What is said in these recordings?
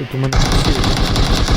Тут у мене всі.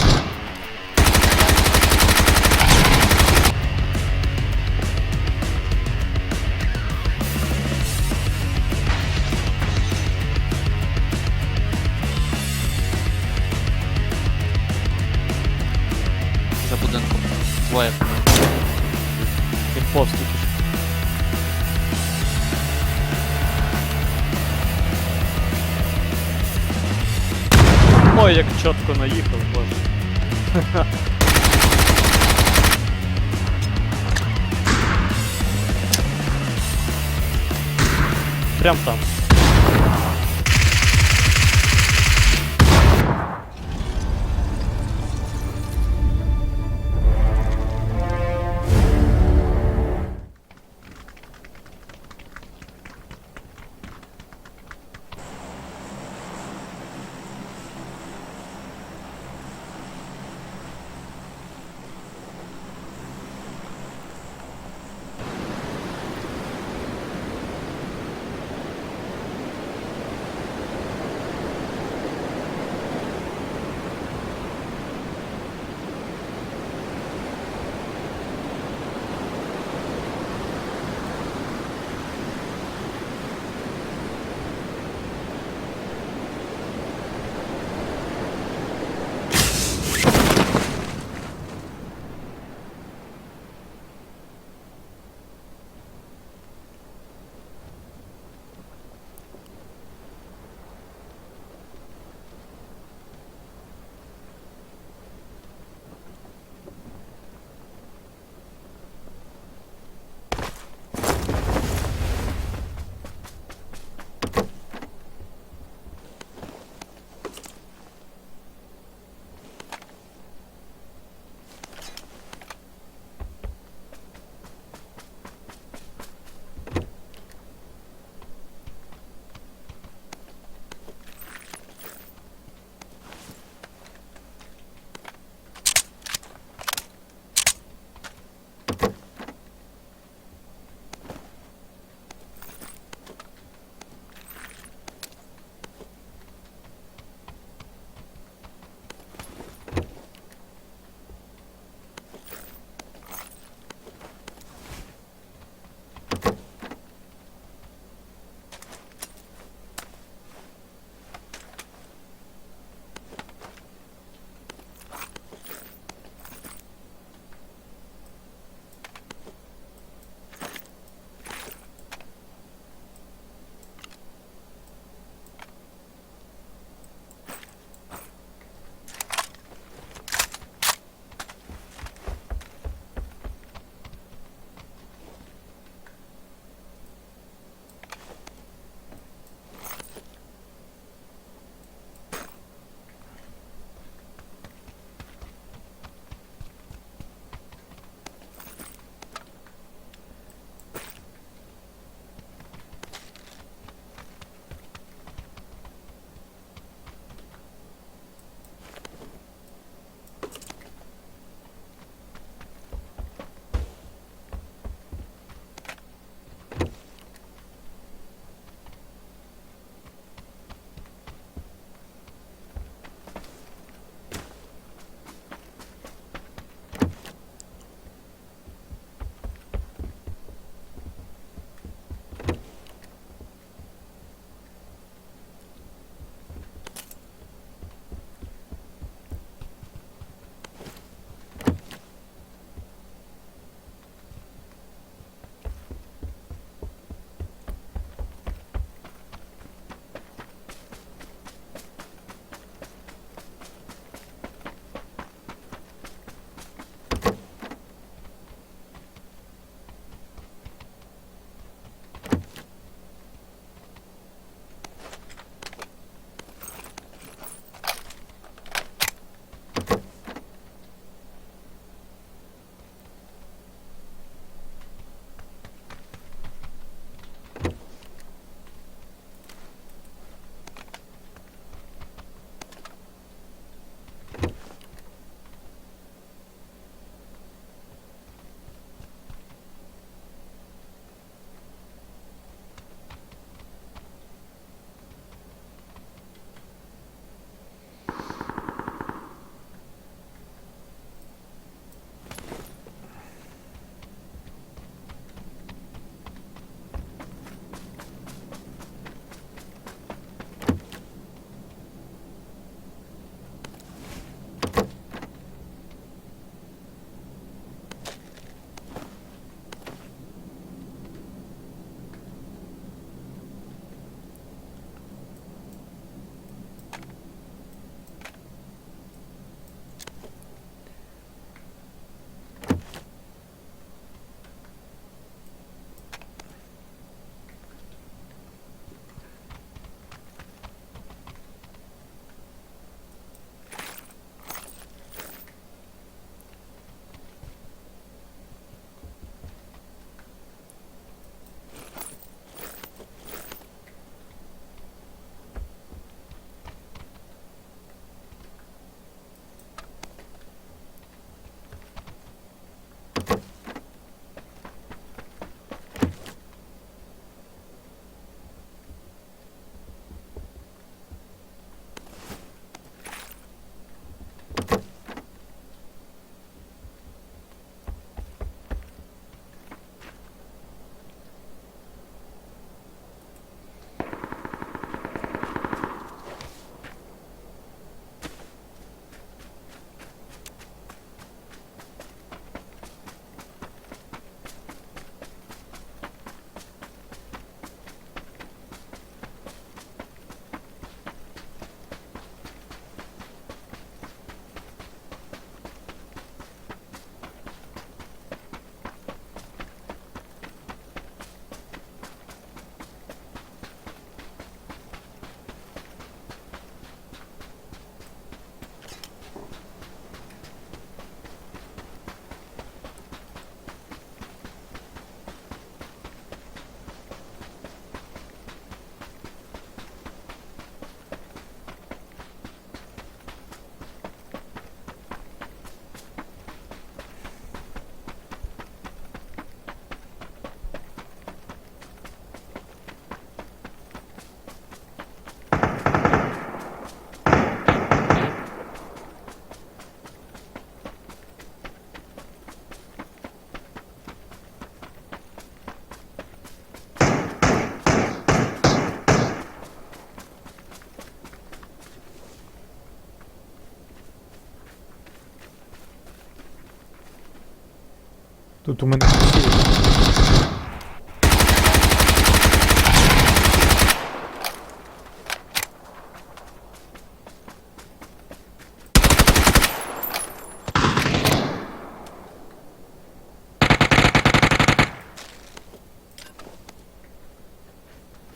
Тут у мене всі.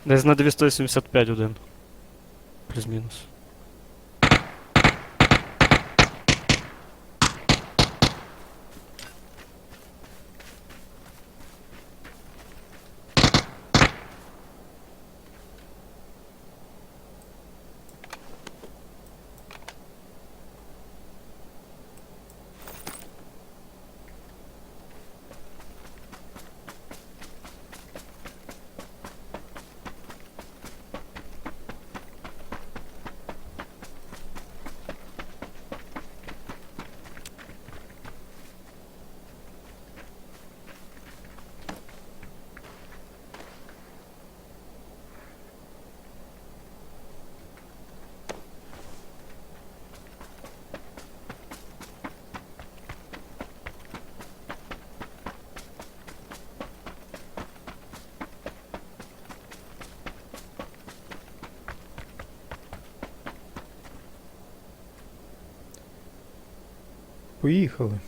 Десь на 285 один. Плюс-мінус. Поїхали.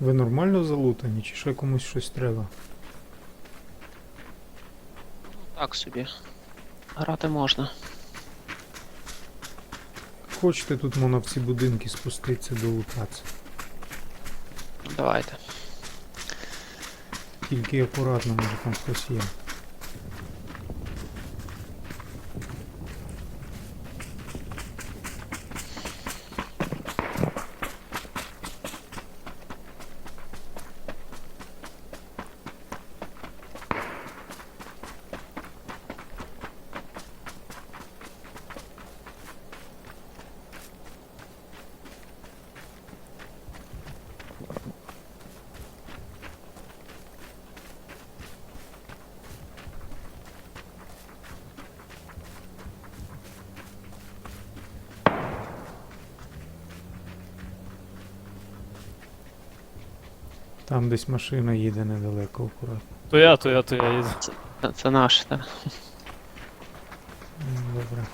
Ви нормально залутані, чи ще комусь щось треба? Так собі. Грати можна. Хочете тут можна в ці будинки спуститися долутатися. Давайте. Тільки акуратно, може там хтось є. Десь машина їде недалеко акуратно. То я, то я, то я їду. Це, це наш, так. Добре.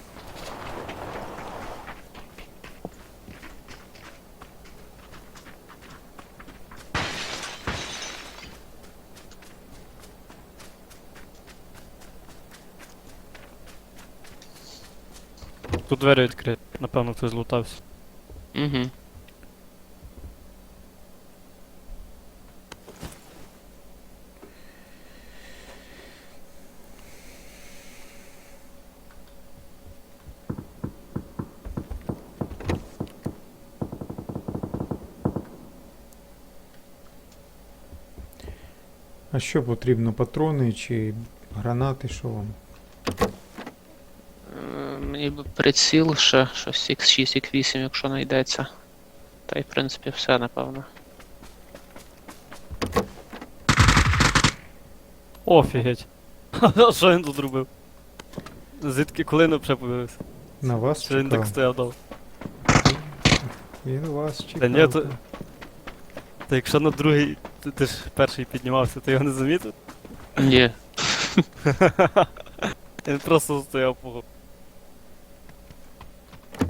Тут двері відкриті. Напевно, хтось злутався. Угу. Що потрібно? Патрони чи гранати, що вам? Е, Мені б приціл ще щось X6, X8, якщо знайдеться. Та й в принципі все, напевно. Офігеть. А що він тут робив? Звідки коли не вже появився? На вас Чи він так чекав? стояв дав? Він вас чекав. Та ні, то- Та якщо на другий, ти, ти ж перший піднімався, ти його не замітив? Ні. Він просто стояв по.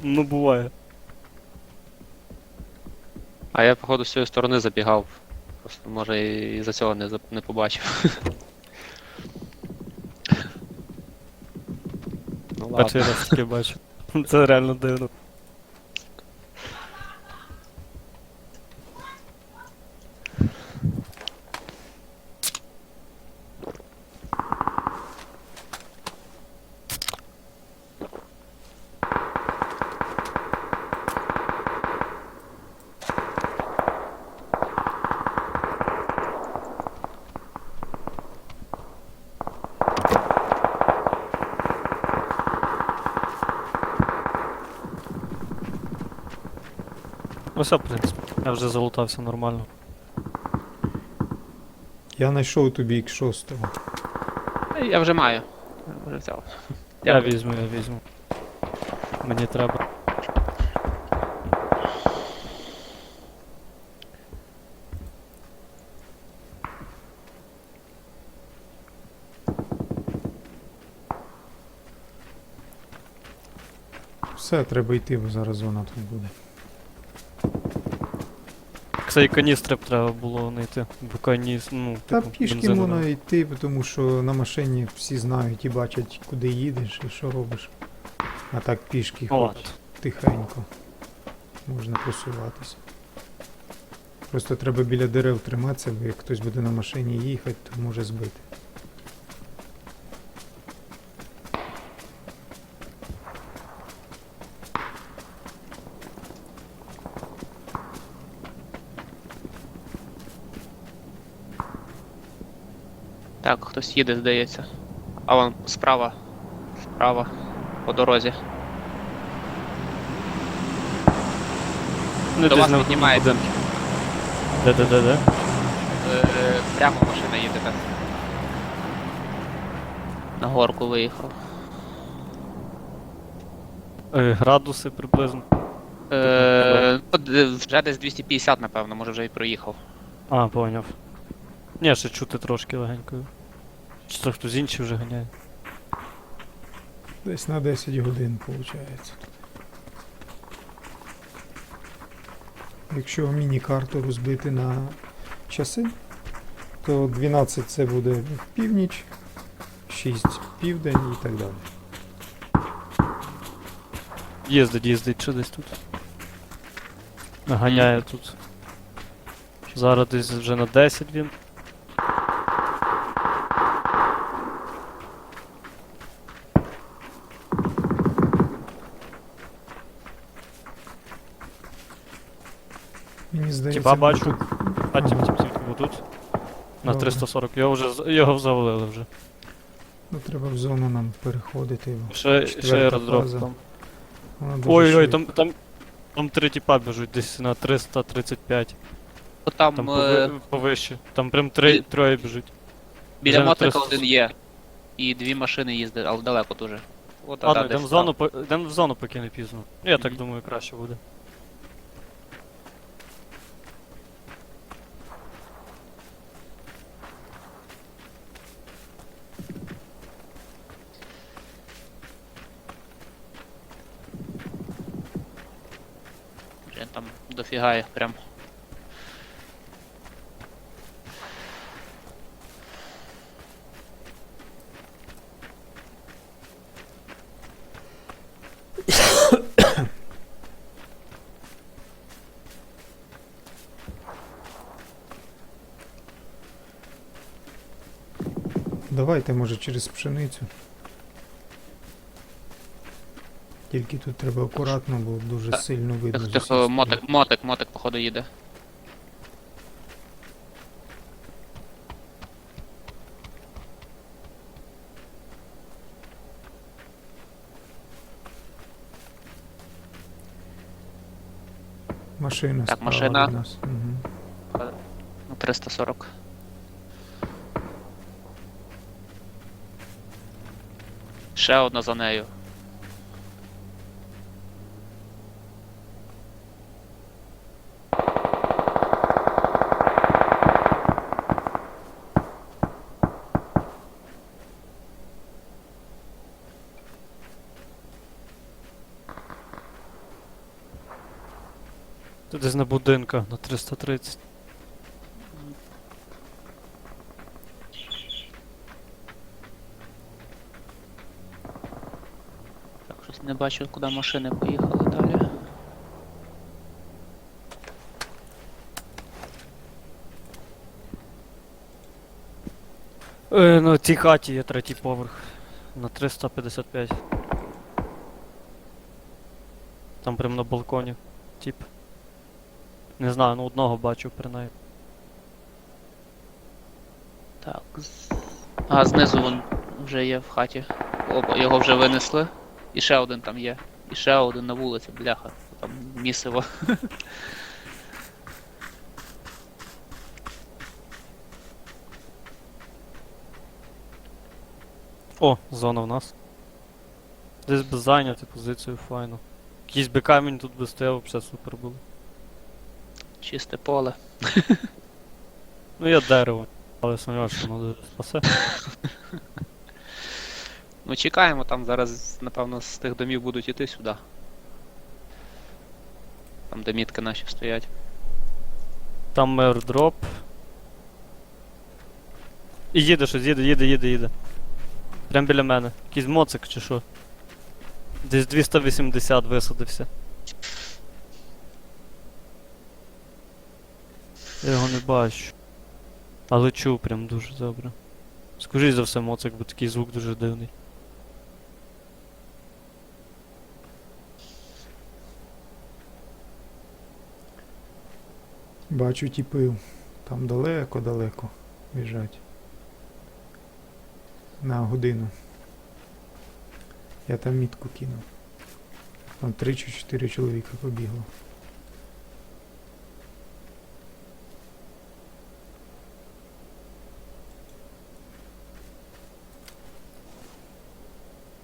Ну буває. А я, походу, з цієї сторони забігав. Просто може і за цього не, за- не побачив. ну Перший ладно. раз таке бачу. Це реально дивно. Ну все, в принципі. Я вже залутався нормально. Я знайшов тобі X6. Я вже маю. Я вже взяв. Я Дякую. візьму, я візьму. Мені треба. Все, треба йти, бо зараз зона тут буде. Цей каністри треба було знайти. Бо каніс, ну, Та типу, пішки бензину можна йти, тому що на машині всі знають і бачать, куди їдеш і що робиш. А так пішки От. хоч тихенько. Можна просуватися. Просто треба біля дерев триматися, бо як хтось буде на машині їхати, то може збити. Так, хтось їде, здається. А вон справа. Справа. По дорозі. Ну, До вас піднімається. де, де? Е, прямо машина їде так. На горку виїхав. Е, градуси приблизно. Е, ну, д- вже десь 250, напевно, може вже і проїхав. А, поняв. Ні, ще чути трошки легенько. Чи це хтось інший вже ганяє? Десь на 10 годин виходить. Якщо міні-карту розбити на часи, то 12 це буде північ, 6 південь і так далі. Їздить, їздить, що десь тут. Наганяє тут. Зараз десь вже на 10 він. Мені здається, Тіпа бачу. А тіп, Ага. тіп, тіп, тут. На Добре. 340. Його вже з- його завалили вже. ну, треба в зону нам переходити. Ще, ще Четверта аеродроп фаза. там. Вона дуже Ой-ой, швидко. там, там, там три тіпа біжуть десь на 335. О, там, Там е, пови- повище. Там прям три, і- троє біжуть. біля вже мотика 300. один є. І дві машини їздять, але далеко дуже. От, Ладно, да, йдемо в зону, по- йдемо в зону, поки не пізно. Я так Мгм. думаю, краще буде. Дофіга їх прям. Давайте, може, через пшеницю. Тільки тут треба акуратно, бо дуже Так, сильно видно. Тихо, з усіх тихо, сторон. мотик, мотик, мотик, походу, їде. Машина Так, справа машина. від нас. Мгм. На 340. Ще одна за нею. Тут десь на будинках на 330. Так, щось не бачу, куди машини поїхали далі. Е, на цій хаті є третій поверх. На 355. Там прям на балконі. Тип. Не знаю, ну одного бачу принаймні. Так. з- А, знизу він вже є в хаті. Опа, його вже винесли. І ще один там є. І ще один на вулиці, бляха. Там місиво. О, зона в нас. Десь би зайняти позицію файно. Якийсь би камінь тут би стояв, взагалі супер було. Чисте поле. Ну є дерево. Але сумніваюся, що воно спасе. Ну чекаємо, там зараз, напевно, з тих домів будуть іти сюди. Там де мітки наші стоять. Там airdrop. І їде щось, їде, їде, їде, їде. Прям біля мене. Якийсь моцик чи що. Десь 280 висадився. Я його не бачу. Але чув прям дуже добре. Скажіть за все моцик, бо такий звук дуже дивний. Бачу тіпив. Там далеко-далеко біжать. На годину. Я там мітку кинув. Там три чи чотири чоловіка побігло.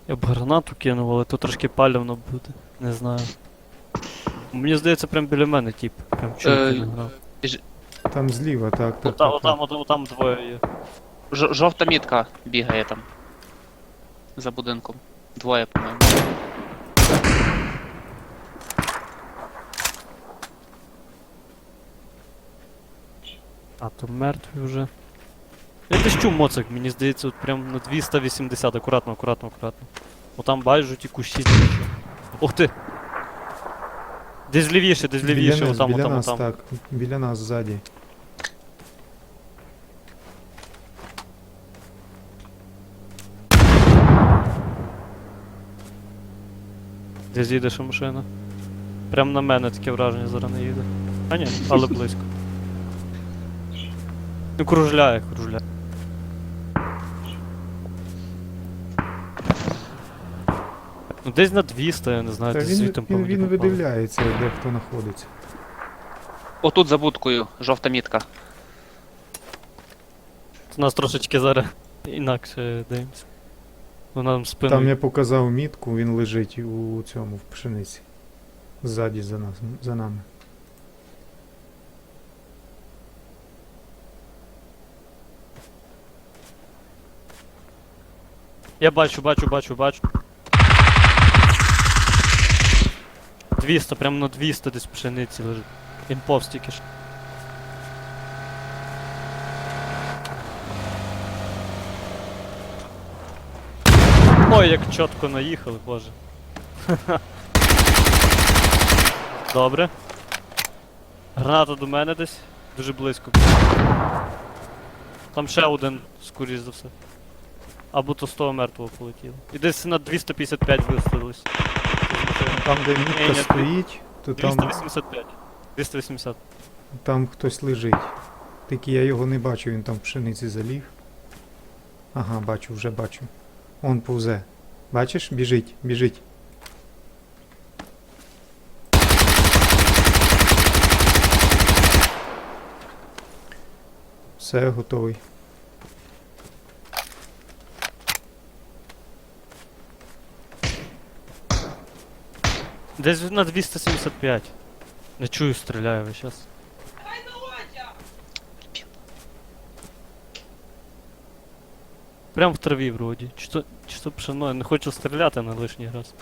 Я б гранату кинув, але то трошки палівно буде. Не знаю. Мені здається, прям біля мене тип. Прям чув, Е, грав. Там зліва, так, так. Ота, так, так. отам, отам двоє є. Ж- жовта мітка бігає там. За будинком. Двоє, по-моєму. А, то мертвий вже. Я десь моцик, мені здається, от прям на 280, акуратно, акуратно, акуратно. Отам байжуть і кущі. знищують. Ух ти! Десь лівіше, десь лівіше, отам, біля отам, нас, отам. так. Біля нас ззаді. Десь їде ще машина. Прям на мене таке враження зараз не їде. А ні, але близько. Ну кружляє, кружляє. Ну десь на 200, я не знаю, Та десь він, звідти він, він видивляється, де хто знаходиться. Отут за будкою, жовта мітка. У нас трошечки зараз інакше дивимося. Вона нам спину. Там я показав мітку, він лежить у цьому, в пшениці. Ззаді за нас, за нами. Я бачу, бачу, бачу, бачу. 200, прямо на 200 десь пшениці лежить. Він повз ж. Ой, як чітко наїхали, боже. Добре. Граната до мене десь. Дуже близько. Там ще один, скоріш за все. Або то з того мертвого полетіло. І десь на 255 вистрілились. Там, де мітка стоїть, то там, 285. 280. там хтось лежить. Тільки я його не бачу, він там в пшениці заліг. Ага, бачу, вже бачу. Он повзе. Бачиш? Біжить, біжить. Все, готовий. Десь на 275. Не чую, стріляю весь час. Прям в траві вроді. Чи то, чи то пшено, я не хочу стріляти на лишній раз.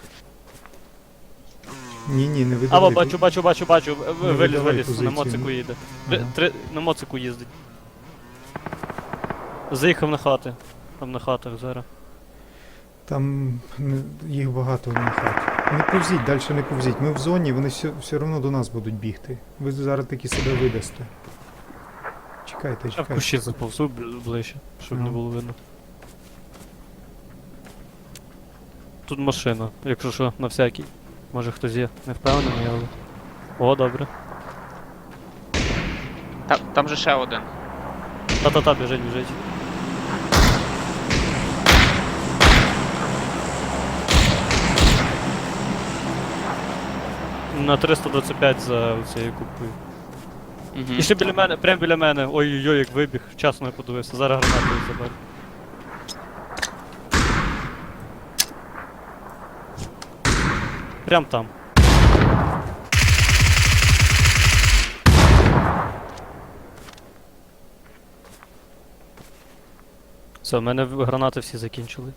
Ні, ні, не видавай. Або бачу, бачу, бачу, бачу. в- в- Не Виліз, видавай виліз, на позицію, моцику ну. їде. Ага. Три- Три, на моцику їздить. Заїхав на хати. Там на хатах зараз. Там не- їх багато на хаті. Не повзіть, далі не повзіть. Ми в зоні, вони все, все одно до нас будуть бігти. Ви зараз таки себе видасте. Чекайте, Я в чекайте. кущі заповзу ближче, щоб не Ну. було видно. Тут машина, якщо що, на всякий. Може хтось є, не впевнений, але. О, добре. Там, там же ще один. Та-та-та, біжить, біжить. На 325 за цією купою. Угу. І ще біля мене, прям біля мене. Ой-ой-ой, як вибіг. Вчасно я подивився. Зараз гранатою заберу. Прям там. Все, в мене гранати всі закінчили.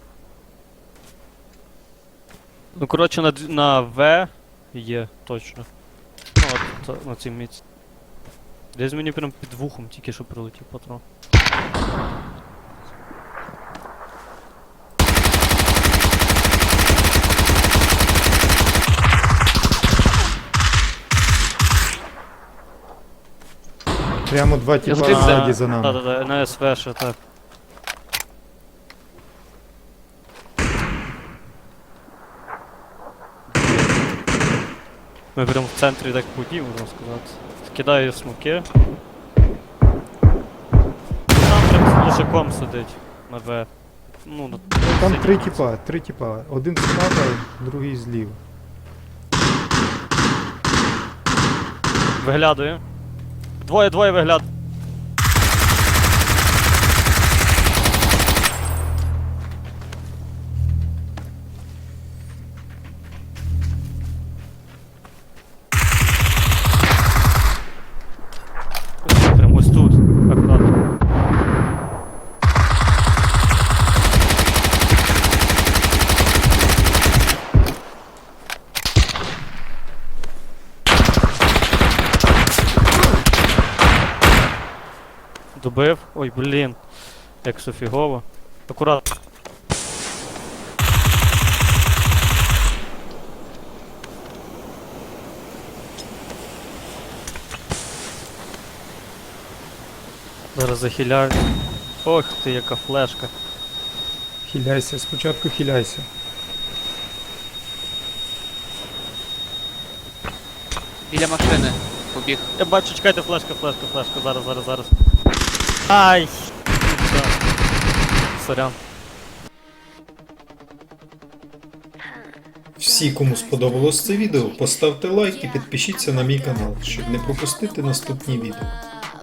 Ну, коротше, на, на В є точно. Ну, от на цій міці. Десь мені прям під вухом тільки що прилетів патрон. Прямо два тіпа скажу, ззаді за нами. Да-да-да, на СВ ще так. Ми прям в центрі так путі, можна сказати. Кидаю смоки. Там прям з мужиком сидить на В. Ну, на Там три тіпа, три тіпа. Один справа, другий зліва. Виглядаю. Двоє, двоє вигляд. Добив. Ой, блін. Як все фігово. Акурат. Зараз захиляю. Ох ти, яка флешка. Хиляйся, спочатку хиляйся. Біля машини побіг. Я бачу, чекайте, флешка, флешка, флешка. Зараз, зараз, зараз. Ай! Сорян. Всі, кому сподобалось це відео, поставте лайк і підпишіться на мій канал, щоб не пропустити наступні відео.